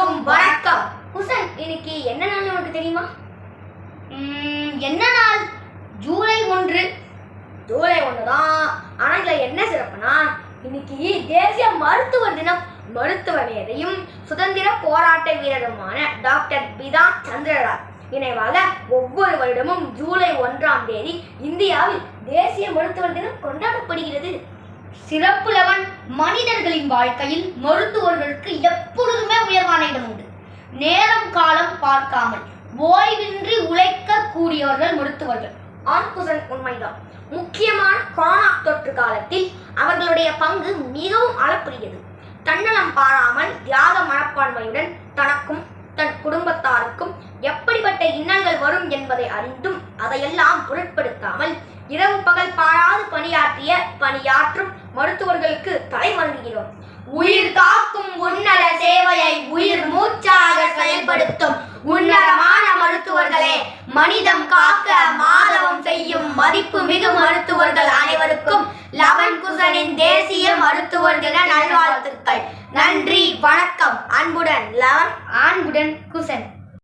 அனைவருக்கும் வணக்கம். குசன் இன்னைக்கு என்ன நாள் உனக்கு தெரியுமா? என்ன நாள்? ஜூலை ஒன்று. ஜூலை ஒன்று தான் ஆனால் இதில் என்ன சிறப்புனா இன்னைக்கு தேசிய மருத்துவர் தினம். மருத்துவ மேதையும் சுதந்திர போராட்ட வீரருமான டாக்டர் பிதா சந்திரராஜ் நினைவாக ஒவ்வொரு வருடமும் ஜூலை ஒன்றாம் தேதி இந்தியாவில் தேசிய மருத்துவர் தினம் கொண்டாடப்படுகிறது. சிறப்பு லெவன் மனிதர்களின் வாழ்க்கையில் மருத்துவர்களுக்கு நேரம் காலம் பார்க்காமல். ஓய்வின்றி உழைக்க கூடியவர்கள் மருத்துவர்கள். ஆண்குசன் உண்மைதான். முக்கியமான கொரோனா தொற்று காலத்தில் அவர்களுடைய பங்கு மிகவும் அளப்பரியது. தன்னலம் பாராமல் தியாக மனப்பான்மையுடன் தனக்கும் தன் குடும்பத்தாருக்கும் எப்படிப்பட்ட இன்னல்கள் வரும் என்பதை அறிந்தும் அதையெல்லாம் பொருட்படுத்தாமல் இரவு பகல் பாராது பணியாற்றிய பணியாற்றும் மருத்துவர்களுக்கு தலை வணங்குகிறோம் உயிர் செயல்படுத்தும் உன்னதமான மருத்துவர்களே மனிதம் காக்க மாதவம் செய்யும் மதிப்பு மிகு மருத்துவர்கள் அனைவருக்கும் லவன் குசனின் தேசிய மருத்துவர் தின நல்வாழ்த்துக்கள். நன்றி வணக்கம். அன்புடன் லவன் அன்புடன் குசன்.